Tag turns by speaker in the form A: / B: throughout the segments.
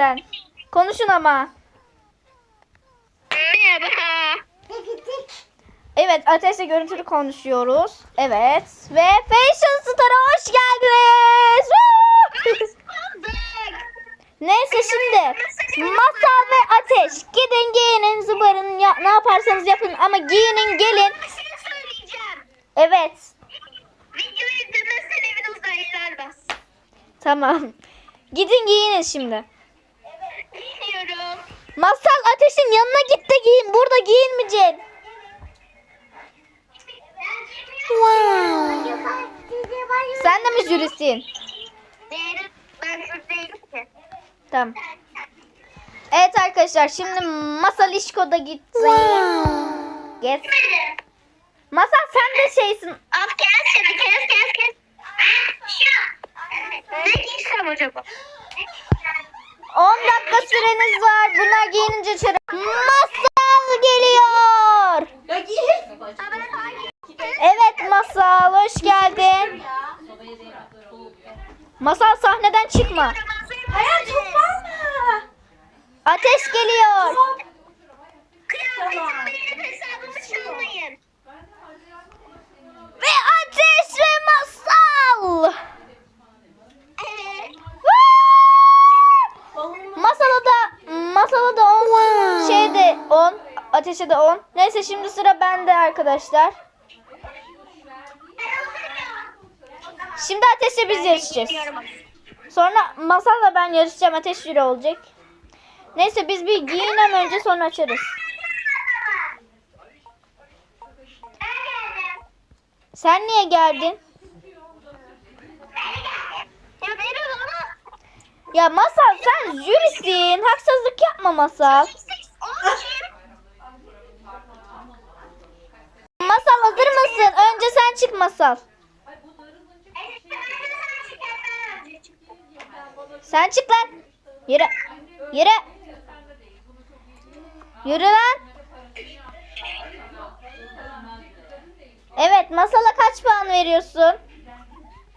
A: sen. Konuşun ama.
B: Merhaba.
A: Evet ateşle görüntülü konuşuyoruz. Evet. Ve Fashion Star'a hoş geldiniz. Neyse şimdi Masal ve Ateş gidin giyinin zıbarın ya, ne yaparsanız yapın ama giyinin gelin. Evet tamam. Gidin giyinin şimdi. Masal Ateş'in yanına git de giyin. Burada giyinmeyeceksin. Sen de mi jürisin?
B: Ben şu değilim ki.
A: Tamam. Evet arkadaşlar şimdi Masal İşko'da gitti. Yes. Masal sen de şeysin.
B: Al kes şunu kes kes kes. Ne giysem acaba?
A: 10 dakika süreniz var. Bunlar giyinince çare. Masal geliyor. Evet Masal hoş geldin. Masal sahneden çıkma.
B: Var mı?
A: Ateş geliyor.
B: Kıyafetim
A: ateşe de 10. Neyse şimdi sıra bende arkadaşlar. Şimdi ateşle biz yarışacağız. Sonra masalla ben yarışacağım. Ateş jüri olacak. Neyse biz bir giyinem önce sonra açarız. Sen niye geldin?
B: Ya
A: Masal sen jürisin. Haksızlık yapma Masal.
B: o kim?
A: Masal mısın? Önce sen çık Masal. Sen çık lan. Yürü. Yürü. Yürü lan. Evet masala kaç puan veriyorsun?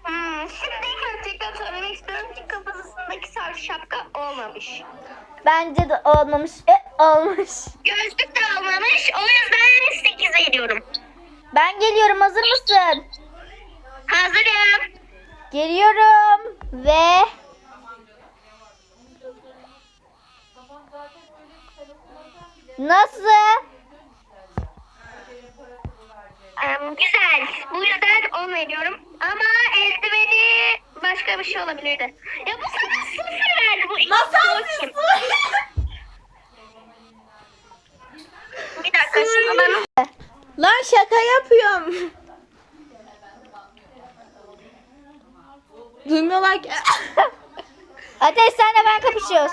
B: Hmm, şimdi gerçekten söylemek istiyorum ki kafasındaki sarı şapka olmamış.
A: Bence de olmamış. E, olmuş.
B: Gözlük de olmamış. O yüzden 8 veriyorum.
A: Ben geliyorum hazır mısın?
B: Hazırım.
A: Geliyorum ve Nasıl?
B: Em, güzel. Bu yüzden 10 veriyorum. Ama eldiveni başka bir şey olabilirdi. Ya bu sana sıfır verdi bu. Masal kim? Bir dakika şimdi.
C: Lan şaka yapıyorum. Duymuyorlar ki.
A: Ateş senle ben kapışıyoruz.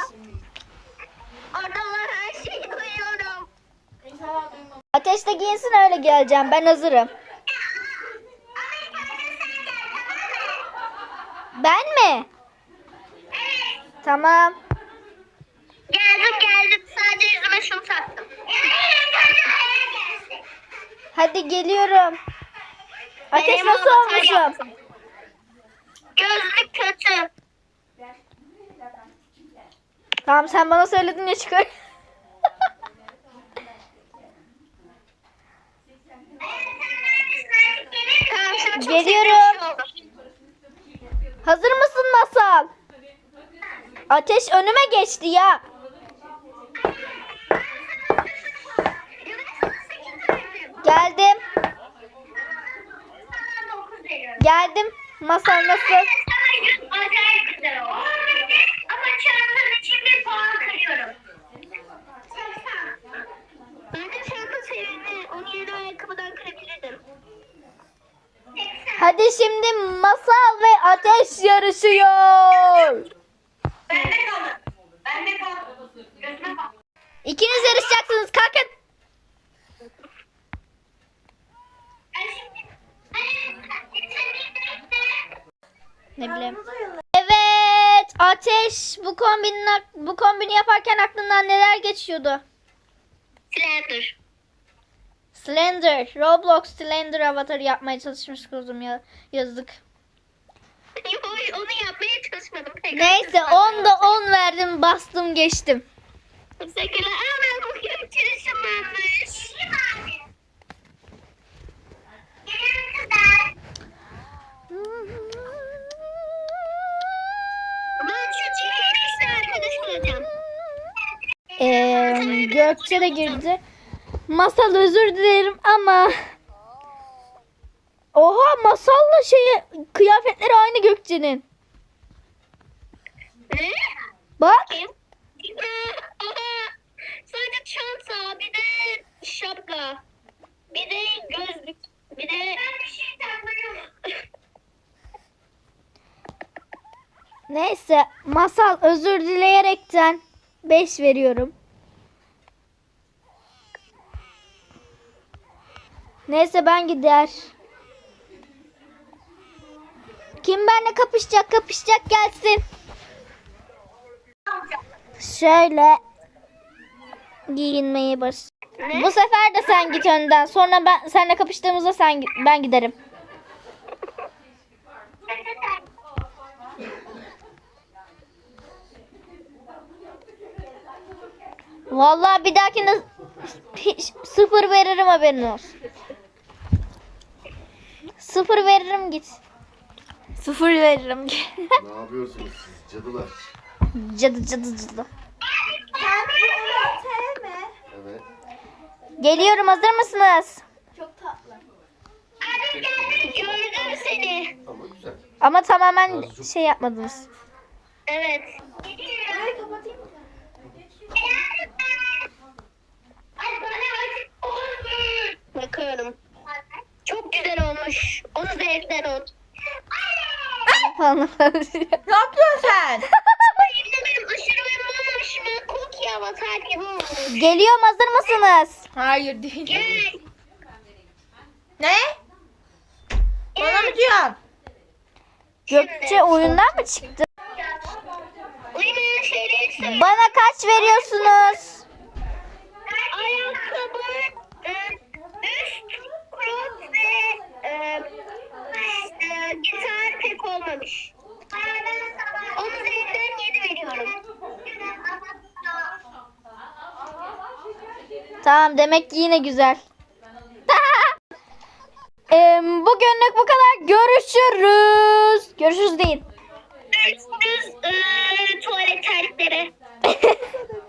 B: Orada olan her şeyi koyuyorum.
A: Ateş de giyinsin öyle geleceğim. Ben hazırım. Ben mi? Tamam.
B: Geldim geldim. Sadece yüzüme şunu taktım.
A: Hadi geliyorum. Ateş
B: Benim
A: nasıl olmuşum?
B: yaptım. Gözlük kötü.
A: Tamam sen bana söyledin ya çıkar.
B: Tamam, şimdi çok
A: Geliyorum.
B: sevdiğim bir şey oldu.
A: Hazır mısın Masal? Ateş önüme geçti ya. Geldim. Geldim. Masal nasıl?
B: Acayip güzel oldu. Ama çantanın için bir puan kırıyorum. Ben de çanta sevindi. Onu yeni ayakkabıdan kırabilirdim.
A: Hadi şimdi Masal ve Ateş yarışıyor.
B: Ben de kaldım. Ben de kaldım. Gözüme bak.
A: İkiniz yarışacaksınız. Kalkın. Ne bileyim. Evet, Ateş bu kombinin bu kombini yaparken aklından neler geçiyordu?
B: Slender.
A: Slender, Roblox Slender avatarı yapmaya çalışmış kuzum ya yazdık.
B: Yo onu yapmaya çalışmadım. pek.
A: Neyse 10'da 10 verdim bastım geçtim.
B: Teşekkürler. Aa ben bu Gökçe
A: Gökçe de girdi. Masal özür dilerim ama Oha masalla şeyi kıyafetleri aynı Gökçe'nin.
B: Ne?
A: Bak.
B: Sadece çanta, bir de şapka, bir de gözlük, bir de...
A: Neyse masal özür dileyerekten 5 veriyorum. Neyse ben gider. Kim benimle kapışacak kapışacak gelsin. Şöyle giyinmeye baş.
B: Ne?
A: Bu sefer de sen git önden. Sonra ben seninle kapıştığımızda sen ben giderim. Vallahi bir dahakine sıfır veririm haberin olsun. Sıfır veririm git. Sıfır veririm git.
D: Ne yapıyorsunuz siz cadılar?
A: cadı cadı cadı.
D: Evet.
A: Geliyorum hazır mısınız?
B: Gördüm seni.
D: Ama güzel.
A: Ama tamamen şey yapmadınız.
B: Evet. Bakıyorum. Olmuş. Onu zevkten ol.
A: Falan.
C: Ne yapıyorsun sen?
B: Şimdi benim aşırı olmuş. Ben Cookie avatar gibi olmuş.
A: Geliyorum hazır mısınız?
C: Hayır değil.
B: Gel.
C: Ne? Bana mı diyorsun?
A: Gökçe oyundan mı çıktı?
B: Uyumayan şeyleri söyle.
A: Bana kaç veriyorsunuz?
B: Ayakkabı, e, üst, krop ve e, e, gitar pek olmamış. Onun üzerinden 7 veriyorum.
A: Tamam demek ki yine güzel. Em, bugünlük bu kadar. Görüşürüz. Görüşürüz değil.
B: Düz e, tuvalet terlikleri.